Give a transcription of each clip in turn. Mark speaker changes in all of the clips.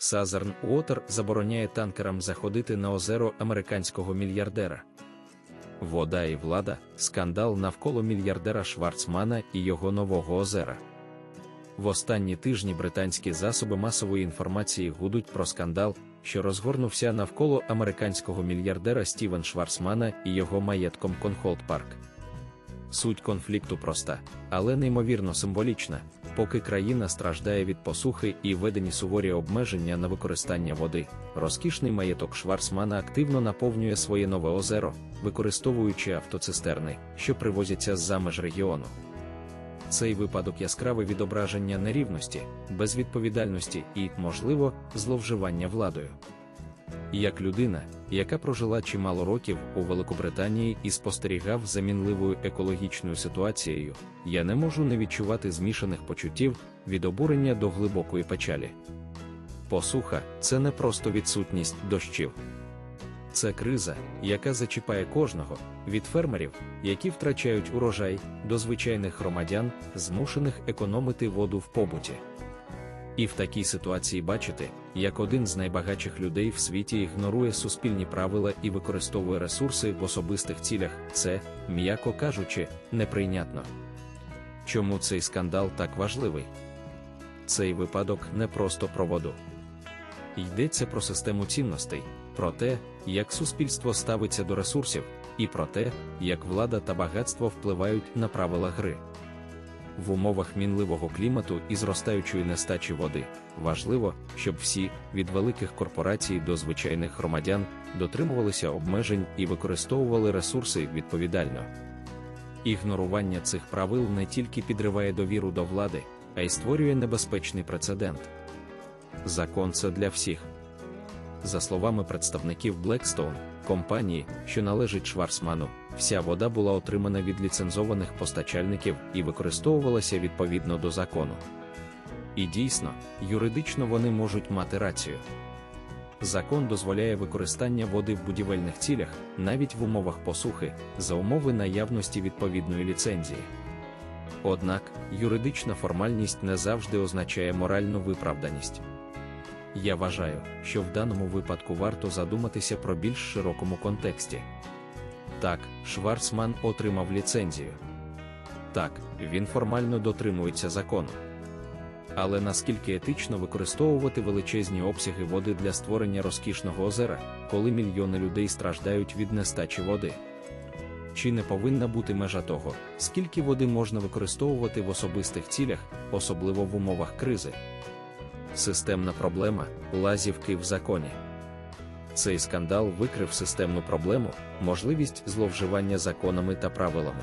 Speaker 1: Southern Water забороняє танкерам заходити на озеро американського мільярдера. Вода і влада скандал навколо мільярдера Шварцмана і його нового озера. В останні тижні британські засоби масової інформації гудуть про скандал, що розгорнувся навколо американського мільярдера Стівен Шварцмана і його маєтком Конхолд Парк. Суть конфлікту проста, але неймовірно символічна, поки країна страждає від посухи і введені суворі обмеження на використання води. Розкішний маєток Шварцмана активно наповнює своє нове озеро, використовуючи автоцистерни, що привозяться з-за меж регіону. Цей випадок яскраве відображення нерівності, безвідповідальності і, можливо, зловживання владою. Як людина, яка прожила чимало років у Великобританії і спостерігав за мінливою екологічною ситуацією, я не можу не відчувати змішаних почуттів від обурення до глибокої печалі. Посуха це не просто відсутність дощів. Це криза, яка зачіпає кожного, від фермерів, які втрачають урожай, до звичайних громадян, змушених економити воду в побуті. І в такій ситуації бачити, як один з найбагатших людей в світі ігнорує суспільні правила і використовує ресурси в особистих цілях, це, м'яко кажучи, неприйнятно. Чому цей скандал так важливий? Цей випадок не просто про воду. Йдеться про систему цінностей, про те, як суспільство ставиться до ресурсів, і про те, як влада та багатство впливають на правила гри. В умовах мінливого клімату і зростаючої нестачі води важливо, щоб всі, від великих корпорацій до звичайних громадян, дотримувалися обмежень і використовували ресурси відповідально. Ігнорування цих правил не тільки підриває довіру до влади, а й створює небезпечний прецедент. Закон це для всіх. За словами представників Blackstone, компанії, що належить Шварцману, вся вода була отримана від ліцензованих постачальників і використовувалася відповідно до закону. І дійсно, юридично вони можуть мати рацію. Закон дозволяє використання води в будівельних цілях, навіть в умовах посухи, за умови наявності відповідної ліцензії. Однак, юридична формальність не завжди означає моральну виправданість. Я вважаю, що в даному випадку варто задуматися про більш широкому контексті. Так, Шварцман отримав ліцензію. Так, він формально дотримується закону. Але наскільки етично використовувати величезні обсяги води для створення розкішного озера, коли мільйони людей страждають від нестачі води? Чи не повинна бути межа того, скільки води можна використовувати в особистих цілях, особливо в умовах кризи? Системна проблема лазівки в законі. Цей скандал викрив системну проблему, можливість зловживання законами та правилами.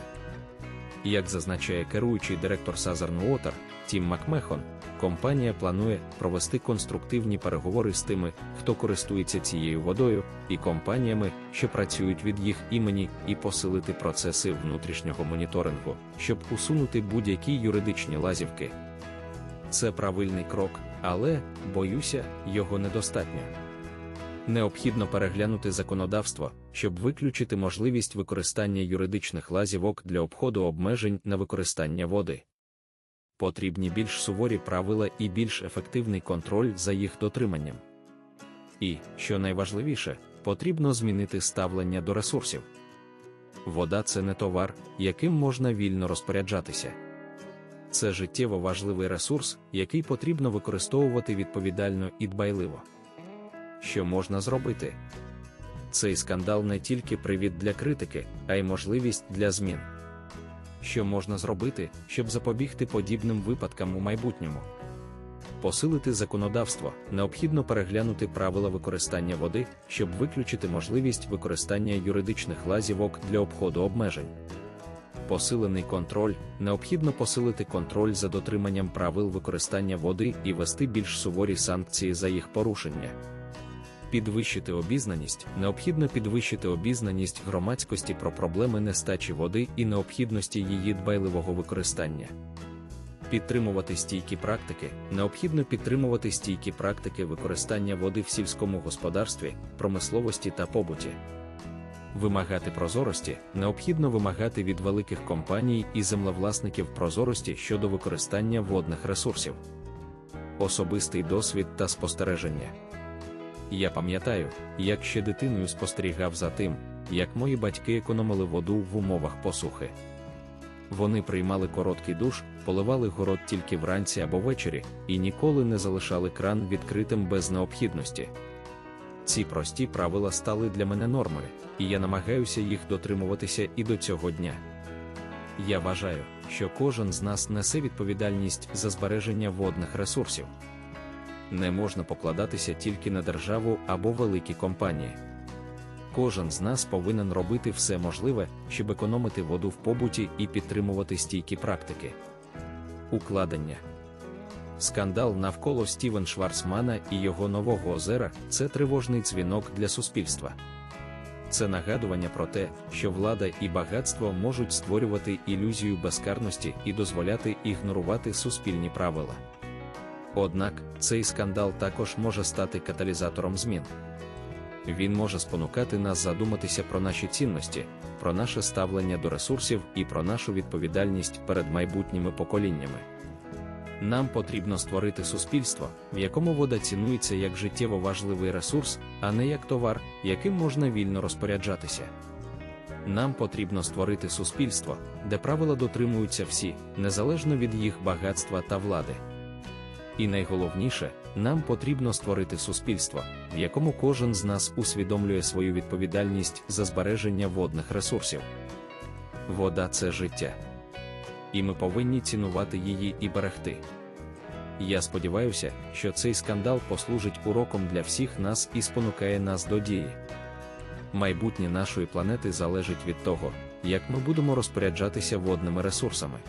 Speaker 1: Як зазначає керуючий директор Southern Water Тім Макмехон, компанія планує провести конструктивні переговори з тими, хто користується цією водою, і компаніями, що працюють від їх імені, і посилити процеси внутрішнього моніторингу, щоб усунути будь-які юридичні лазівки. Це правильний крок, але, боюся, його недостатньо. Необхідно переглянути законодавство, щоб виключити можливість використання юридичних лазівок для обходу обмежень на використання води. Потрібні більш суворі правила і більш ефективний контроль за їх дотриманням. І, що найважливіше, потрібно змінити ставлення до ресурсів. Вода це не товар, яким можна вільно розпоряджатися. Це життєво важливий ресурс, який потрібно використовувати відповідально і дбайливо. Що можна зробити? Цей скандал не тільки привід для критики, а й можливість для змін. Що можна зробити, щоб запобігти подібним випадкам у майбутньому? Посилити законодавство, необхідно переглянути правила використання води, щоб виключити можливість використання юридичних лазівок для обходу обмежень. Посилений контроль, необхідно посилити контроль за дотриманням правил використання води і вести більш суворі санкції за їх порушення. Підвищити обізнаність необхідно підвищити обізнаність громадськості про проблеми нестачі води і необхідності її дбайливого використання. Підтримувати стійкі практики необхідно підтримувати стійкі практики використання води в сільському господарстві, промисловості та побуті. Вимагати прозорості необхідно вимагати від великих компаній і землевласників прозорості щодо використання водних ресурсів. особистий досвід та спостереження. Я пам'ятаю, як ще дитиною спостерігав за тим, як мої батьки економили воду в умовах посухи. Вони приймали короткий душ, поливали город тільки вранці або ввечері і ніколи не залишали кран відкритим без необхідності. Ці прості правила стали для мене нормою, і я намагаюся їх дотримуватися і до цього дня. Я вважаю, що кожен з нас несе відповідальність за збереження водних ресурсів. Не можна покладатися тільки на державу або великі компанії. Кожен з нас повинен робити все можливе, щоб економити воду в побуті і підтримувати стійкі практики. Укладення Скандал навколо Стівен Шварцмана і його нового озера це тривожний дзвінок для суспільства. Це нагадування про те, що влада і багатство можуть створювати ілюзію безкарності і дозволяти ігнорувати суспільні правила. Однак цей скандал також може стати каталізатором змін. Він може спонукати нас задуматися про наші цінності, про наше ставлення до ресурсів і про нашу відповідальність перед майбутніми поколіннями. Нам потрібно створити суспільство, в якому вода цінується як життєво важливий ресурс, а не як товар, яким можна вільно розпоряджатися. Нам потрібно створити суспільство, де правила дотримуються всі, незалежно від їх багатства та влади. І найголовніше, нам потрібно створити суспільство, в якому кожен з нас усвідомлює свою відповідальність за збереження водних ресурсів. Вода це життя. І ми повинні цінувати її і берегти. Я сподіваюся, що цей скандал послужить уроком для всіх нас і спонукає нас до дії. Майбутнє нашої планети залежить від того, як ми будемо розпоряджатися водними ресурсами.